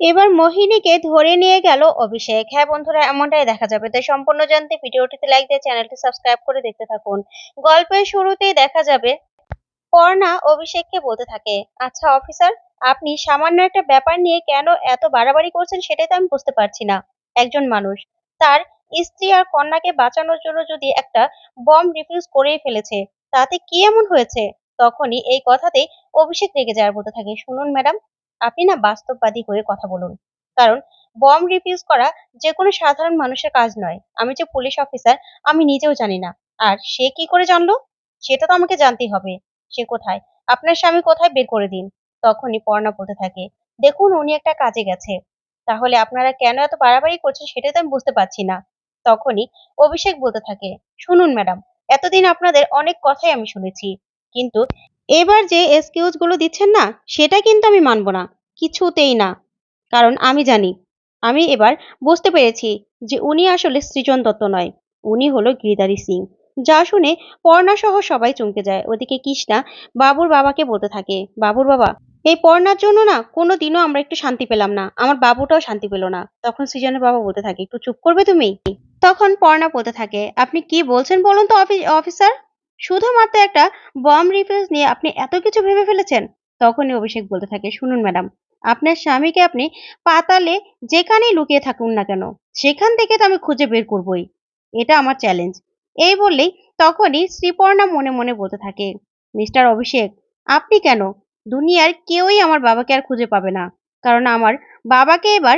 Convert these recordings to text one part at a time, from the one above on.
এবার মোহিনীকে ধরে নিয়ে গেল অভিষেক। হ্যাঁ বন্ধুরা, এমনটাই দেখা যাবে। তাই সম্পূর্ণ জানতে ভিডিওটিতে লাইক দিয়ে চ্যানেলটি সাবস্ক্রাইব করে দেখতে থাকুন। গল্পের শুরুতেই দেখা যাবে, পর্ণা অভিষেককে বলতে থাকে আচ্ছা অফিসার আপনি সামান্য একটা ব্যাপার নিয়ে কেন এত বাড়াবাড়ি করছেন সেটাই তো আমি বুঝতে পারছি না। একজন মানুষ। তার স্ত্রী আর কন্যাকে বাঁচানোর জন্য যদি একটা বম ডিফিউজ করেই ফেলেছে, তাতে কি এমন হয়েছে? তখনই এই কথাতেই অভিষেক রেগে যাওয়ার বলতে থাকে। শুনুন ম্যাডাম আপনি না বাস্তববাদী হয়ে কথা বলুন। কারণ বম রিফিউজ করা যে কোনো সাধারণ মানুষের কাজ নয়। আমি যে পুলিশ অফিসার আমি নিজেও জানি না। আর সে কি করে জানলো? সেটা তো আমাকে জানতেই হবে। সে কোথায়? আপনার স্বামী কোথায়? বের করে দিন। তখনই পর্ণা বলতে থাকে, দেখুন, উনি একটা কাজে গেছে। তাহলে আপনারা কেন এত বাড়াবাড়ি করছেন সেটাই তো আমি বুঝতে পারছি না। তখনই অভিষেক বলতে থাকে, শুনুন ম্যাডাম, এতদিন আপনাদের অনেক কথাই আমি শুনেছি। কিন্তু এবার যে এক্সকিউজগুলো দিচ্ছেন না, সেটা কিন্তু আমি মানব না, কিছুতেই না। কারণ আমি জানি, আমি এবার বুঝতে পেরেছি যে উনি আসলে সৃজন দত্ত নয়, উনি হলো গিরিদারি সিং। যা শুনে পর্ণা সহ সবাই চমকে যায়। ওদিকে কৃষ্ণা বাবুর বাবাকে বলতে থাকে, বাবুর বাবা, এই পর্ণার জন্য না কোনো দিনও আমরা একটু শান্তি পেলাম না, আমার বাবুটাও শান্তি পেল না। তখন সৃজনের বাবা বলতে থাকে, একটু চুপ করবে তুমি? তখন পর্ণা বলতে থাকে, আপনি কি বলছেন বলুন তো অফিসার শুধুমাত্র একটা বম রিফিউজ নিয়ে আপনি এত কিছু ভেবে ফেলেছেন? তখনই অভিষেক বলতে থাকে, শুনুন ম্যাডাম আপনার স্বামীকে আপনি পাতালে যেখানেই লুকিয়ে থাকুন না কেন, সেখান থেকে তো আমি খুঁজে বের করবই। এটা আমার চ্যালেঞ্জ এই বললেই তখনই শ্রীপর্ণা মনে মনে বলতে থাকে, মিস্টার অভিষেক, আপনি কেন? দুনিয়ার কেউই আমার বাবাকে আর খুঁজে পাবে না। কারণ আমার বাবাকে এবার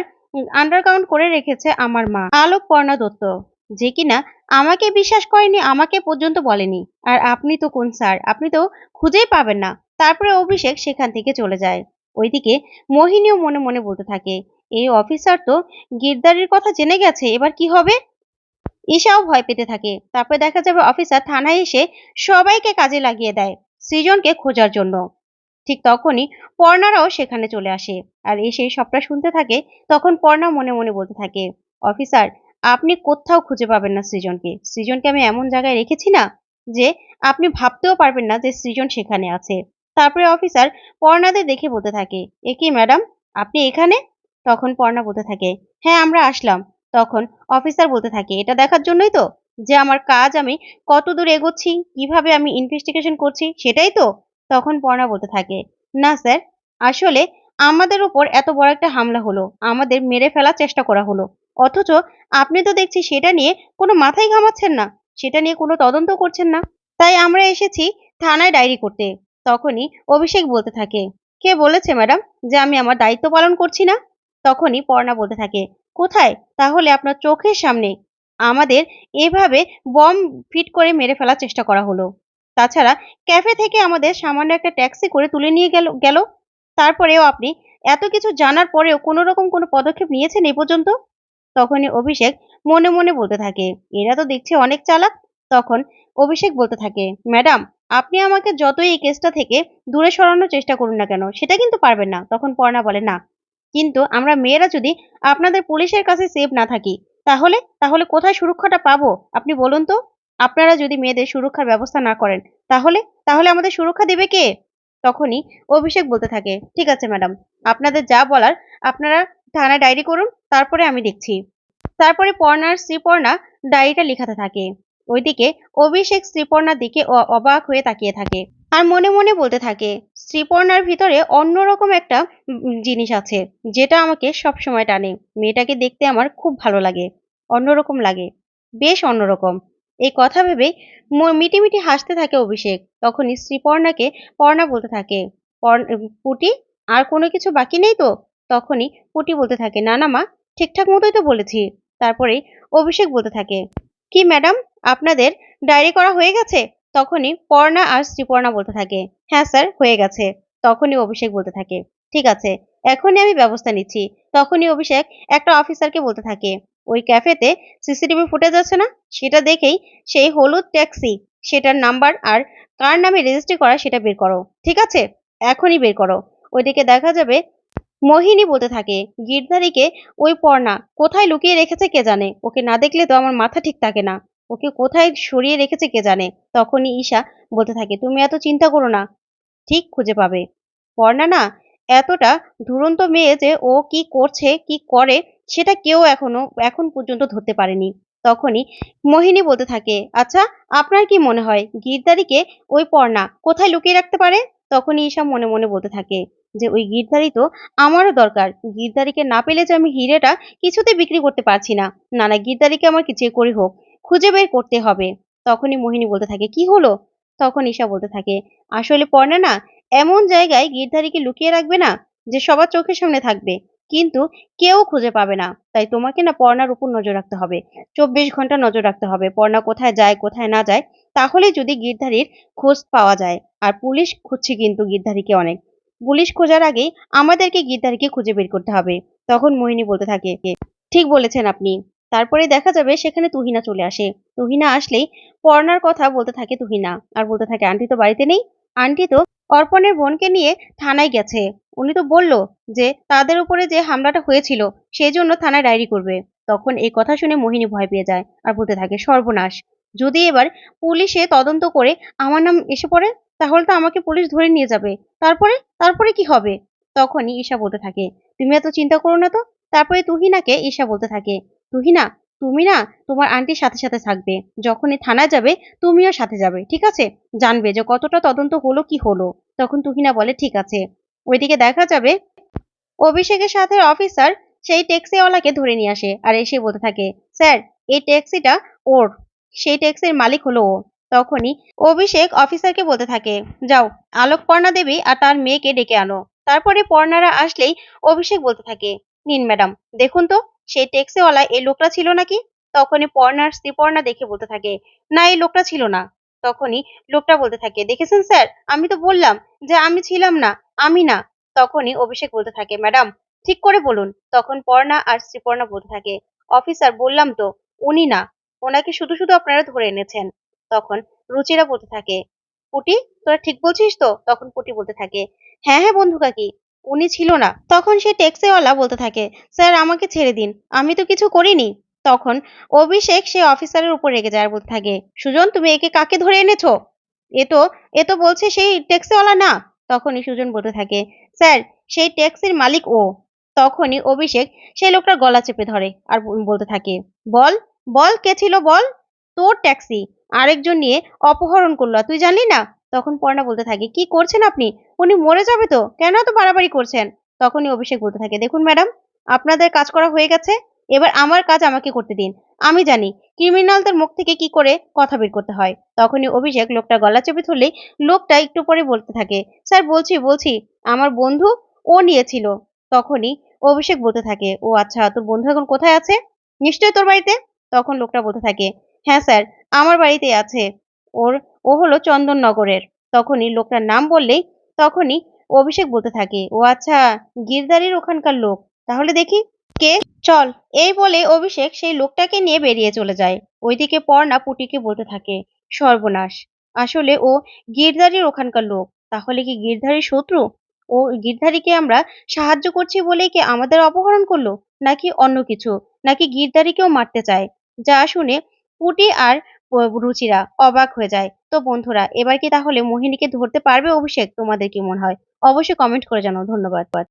আন্ডারগ্রাউন্ড করে রেখেছে আমার মা। আলোক পর্ণা দত্ত যে কিনা আমাকে বিশ্বাস করেনি, আমাকে পর্যন্ত বলেনি। আর আপনি তো কোন স্যার? আপনি তো খুঁজেই পাবেন না। তারপরে অভিষেক সেখান থেকে চলে যায়। ওইদিকে মোহিনীও মনে মনে বলতে থাকে, এই অফিসার তো গিরদারির কথা জেনে গেছে, এবার কি হবে? ঈশাও ভয় পেতে থাকে। তারপরে দেখা যাবে অফিসার থানায় এসে সবাইকে কাজে লাগিয়ে দেয়, সৃজনকে খোঁজার জন্য। ঠিক তখনই পর্ণারাও সেখানে চলে আসে। আর এসে সবটা শুনতে থাকে, তখন পর্ণা মনে মনে বলতে থাকে, অফিসার আপনি কোথাও খুঁজে পাবেন না সৃজনকে। সৃজনকে আমি এমন জায়গায় রেখেছি না যে আপনি ভাবতেও পারবেন না যে সৃজন সেখানে আছে। তারপরে অফিসার পর্ণাদের দেখে বলতে থাকে, এ কি ম্যাডাম, আপনি এখানে? তখন পর্ণা বলতে থাকে হ্যাঁ আমরা আসলাম। তখন অফিসার বলতে থাকে, এটা দেখার জন্যই তো যে আমার কাজ আমি কত দূর এগোচ্ছি, কীভাবে আমি ইনভেস্টিগেশন করছি, সেটাই তো? তখন পর্ণা বলতে থাকে, না স্যার, আসলে আমাদের উপর এত বড় একটা হামলা হলো। আমাদের মেরে ফেলার চেষ্টা করা হলো। অথচ আপনি তো দেখছি সেটা নিয়ে কোনো মাথায় ঘামাচ্ছেন না, সেটা নিয়ে কোনো তদন্ত করছেন না। তাই আমরা এসেছি থানায় ডায়েরি করতে, তখনই অভিষেক বলতে থাকে, কে বলেছে ম্যাডাম যে আমি আমার দায়িত্ব পালন করছি না? তখনই পর্ণা বলতে থাকে, কোথায়? তাহলে আপনার চোখের সামনে আমাদের এভাবে বম ফিট করে মেরে ফেলার চেষ্টা করা হলো। তাছাড়া ক্যাফে থেকে আমাদের সামান্য একটা ট্যাক্সি করে তুলে নিয়ে গেল গেল। তারপরেও আপনি এত কিছু জানার পরেও কোনো রকম কোনো পদক্ষেপ নিয়েছেন এই পর্যন্ত? তখনই অভিষেক মনে মনে বলতে থাকে, এরা তো দেখছি অনেক চালাক। তখন অভিষেক বলতে থাকে, ম্যাডাম, আপনি আমাকে যতই এই কেসটা থেকে দূরে সরানোর চেষ্টা করুন না কেন, সেটা কিন্তু পারবেন না। তখন পর্ণা বলে, না, কিন্তু আমরা মেয়েরা যদি আপনাদের পুলিশের কাছে সেফ না থাকি, তাহলে তাহলে কোথায় সুরক্ষাটা পাবো? আপনি বলুন তো, আপনারা যদি মেয়েদের সুরক্ষার ব্যবস্থা না করেন, তাহলে তাহলে আমাদের সুরক্ষা দেবে কে? তখনই অভিষেক বলতে থাকে, ঠিক আছে ম্যাডাম, আপনাদের যা বলার আপনারা থানায় ডায়েরি করুন তারপরে আমি দেখছি। তারপরে পর্ণার শ্রীপর্ণা ডায়েরিটা লেখাতে থাকে। ওইদিকে অভিষেক শ্রীপর্ণার দিকে অবাক হয়ে তাকিয়ে থাকে আর মনে মনে বলতে থাকে, শ্রীপর্ণার ভিতরে অন্যরকম একটা জিনিস আছে, যেটা আমাকে সব সময় টানে। মেয়েটাকে দেখতে আমার খুব ভালো লাগে। অন্যরকম লাগে। বেশ অন্যরকম। এই কথা ভেবে মিটিমিটি হাসতে থাকে অভিষেক। তখনই শ্রীপর্ণাকে পর্ণা বলতে থাকে পুটি, আর কোনো কিছু বাকি নেই তো? তখনই পুটি বলতে থাকে, না না মা ঠিকঠাক মতোই তো বলেছি। তারপরে অভিষেক বলতে থাকে, কি ম্যাডাম, আপনাদের ডায়েরি করা হয়ে গেছে? তখনই পর্ণা আর শ্রীপর্ণা বলতে থাকে হ্যাঁ স্যার, হয়ে গেছে। তখনই অভিষেক বলতে থাকে, ঠিক আছে, এখনই আমি ব্যবস্থা নিচ্ছি। তখনই অভিষেক একটা অফিসারকে বলতে থাকে, ওই ক্যাফেতে সিসিটিভি ফুটেজ আছে না? সেটা দেখেই সেই হলুদ ট্যাক্সি, সেটার নাম্বার আর কার নামে রেজিস্ট্রি করা সেটা বের করো। ঠিক আছে, এখনই বের করো। ওইদিকে দেখা যাবে মোহিনী বলতে থাকে, গিরধারীকে ওই পর্ণা কোথায় লুকিয়ে রেখেছে কে জানে? ওকে না দেখলে তো আমার মাথা ঠিক থাকে না। ওকে কোথায় সরিয়ে রেখেছে কে জানে? তখনই ঈশা বলতে থাকে, তুমি এত চিন্তা করো না, ঠিক খুঁজে পাবে। পর্ণা না, এতটা দুরন্ত মেয়ে যে ও কি করছে, কি করে, সেটা কেউ এখনও, এখন পর্যন্ত ধরতে পারেনি। তখনই মোহিনী বলতে থাকে আচ্ছা আপনার কি মনে হয় গিরদারিকে ওই পর্ণা কোথায় লুকিয়ে রাখতে পারে? তখনই ঈশা মনে মনে বলতে থাকে যে, ওই গিরধারী তো আমারও দরকার। গিরধারীকে না পেলে যে আমি হিরেটা কিছুতে বিক্রি করতে পারছি না। না না, গিরধারীকে আমার কি যে করি হোক, খুঁজে বের করতে হবে। তখনই মোহিনী বলতে থাকে, কি হলো? তখন ঈশা বলতে থাকে, আসলে পর্ণা না, এমন জায়গায় গিরধারীকে লুকিয়ে রাখবে না যে সবার চোখের সামনে থাকবে। কিন্তু কেউ খুঁজে পাবে না। তাই তোমাকে না পর্ণার উপর নজর রাখতে হবে। চব্বিশ ঘণ্টা নজর রাখতে হবে। পর্ণা কোথায় যায়, কোথায় না যায় তাহলে যদি গিরধারীর খোঁজ পাওয়া যায়। আর পুলিশ খুঁজছে কিন্তু গিরধারীকে অনেক। পুলিশ খোঁজার আগেই আমাদেরকে গিরধারীকে খুঁজে বের করতে হবে। তখন মোহিনী বলতে থাকে, ঠিক বলেছেন আপনি। তারপরে দেখা যাবে সেখানে তুহিনা চলে আসে। তুহিনা আসলেই পর্ণার কথা বলতে থাকে তুহিনা। আর বলতে থাকে, আন্টি তো বাড়িতে নেই। আন্টি তো অর্পণের বোনকে নিয়ে থানায় গেছে। উনি তো বলল যে, তাদের উপরে যে হামলাটা হয়েছিল, সেই জন্য থানায় ডায়েরি করবে। তখন এই কথা শুনে মোহিনী ভয় পেয়ে যায়। আর বলতে থাকে, সর্বনাশ। যদি এবার পুলিশে তদন্ত করে আমার নাম এসে পড়ে, তাহলে তো আমাকে পুলিশ ধরে নিয়ে যাবে। তারপরে? তারপরে কি হবে? তখনই ঈশা বলতে থাকে, তুমি এত চিন্তা করো না তো? তারপরে তুহিনাকে ঈশা বলতে থাকে, তুহিনা, তুমি না তোমার আন্টির সাথে সাথে থাকবে। যখনই থানায় যাবে, তুমিও সাথে যাবে, ঠিক আছে? জানবে যে কতটা তদন্ত হলো, কি হলো। তখন তুহিনা বলে, ঠিক আছে। ওইদিকে দেখা যাবে, অভিষেকের সাথে অফিসার সেই ট্যাক্সিওয়ালাকে ধরে নিয়ে আসে। আর এসে বলতে থাকে, স্যার, এই ট্যাক্সিটা ওর। সেই ট্যাক্সির মালিক হলো ও। তখনই অভিষেক অফিসারকে বলতে থাকে, যাও। আলোক পর্ণা দেবী আর তার মেয়েকে ডেকে আনো। তারপরে পর্ণারা আসলেই অভিষেক বলতে থাকে, নিন ম্যাডাম, দেখুন তো, সেই ট্যাক্সিওয়ালা এই লোকটা ছিল নাকি? তখনই পর্ণার স্ত্রী পর্ণা দেখে বলতে থাকে, না, এই লোকটা ছিল না। তখনই লোকটা বলতে থাকে, দেখেছেন স্যার? আমি তো বললাম যে আমি ছিলাম না, আমি না। তখনই অভিষেক বলতে থাকে, ম্যাডাম, ঠিক করে বলুন। তখন পর্ণা আর শ্রীপর্ণা বলতে থাকে, অফিসার, বললাম তো, উনি না। ওনাকে শুধু শুধু আপনারা ধরে এনেছেন। তখন রুচিরা বলতে থাকে, পুটি, তোরা ঠিক বলছিস তো? তখন পুটি বলতে থাকে হ্যাঁ হ্যাঁ বন্ধু কাকি, উনি ছিল না। তখন সে ট্যাক্সিওয়ালা বলতে থাকে, স্যার, আমাকে ছেড়ে দিন, আমি তো কিছু করিনি। তখন অভিষেক সে অফিসারের উপর রেগে যায় বলতে থাকে, সুজন, তুমি একে কাকে ধরে এনেছো? এ তো এ তো বলছে সেই ট্যাক্সিওয়ালা না। তখনই সুজন বলতে থাকে, স্যার, সেই ট্যাক্সির মালিক ও। তখনই অভিষেক সেই লোকটার গলা চেপে ধরে আর বলতে থাকে, বল বল, কে ছিল বল? তোর ট্যাক্সি। আরেকজন নিয়ে অপহরণ করল। তুই জানলি না? তখন পর্ণা বলতে থাকে, কি করছেন আপনি? উনি মরে যাবে তো? কেন তো বাড়াবাড়ি করছেন? তখনই অভিষেক বলতে থাকে, দেখুন ম্যাডাম, আপনাদের কাজ করা হয়ে গেছে। এবার আমার কাজ আমাকে করতে দিন। আমি জানি ক্রিমিনালদের মুখ থেকে কি করে কথা বের করতে হয়। তখনই অভিষেক লোকটা গলা চেপে ধরলেই লোকটা একটু পরে বলতে থাকে, স্যার, বলছি বলছি, আমার বন্ধু ও নিয়েছিল। তখনই অভিষেক বলতে থাকে, ও আচ্ছা তোর বন্ধু এখন কোথায় আছে? নিশ্চয়ই তোর বাড়িতে? তখন লোকটা বলতে থাকে হ্যাঁ স্যার, আমার বাড়িতে আছে। ওর, ও হলো চন্দননগরের। তখনই লোকটার নাম বললেই তখনই অভিষেক বলতে থাকে, ও আচ্ছা গিরদারির ওখানকার লোক। তাহলে দেখি কে? চল। এই বলে অভিষেক সেই লোকটাকে নিয়ে বেরিয়ে চলে যায়। ওইদিকে পর্ণা পুটিকে বলতে থাকে, সর্বনাশ। আসলে ও গিরধারীর ওখানকার লোক। তাহলে কি গিরধারীর শত্রু? ও গিরধারীকে আমরা সাহায্য করছি বলেই কি আমাদের অপহরণ করল? নাকি অন্য কিছু? নাকি গিরধারীকেও মারতে চায়? যা শুনে পুটি আর রুচিরা অবাক হয়ে যায়। তো বন্ধুরা, এবার কি তাহলে মোহিনীকে ধরতে পারবে অভিষেক? তোমাদের কি মনে হয়? অবশ্যই কমেন্ট করে জানাও। ধন্যবাদ।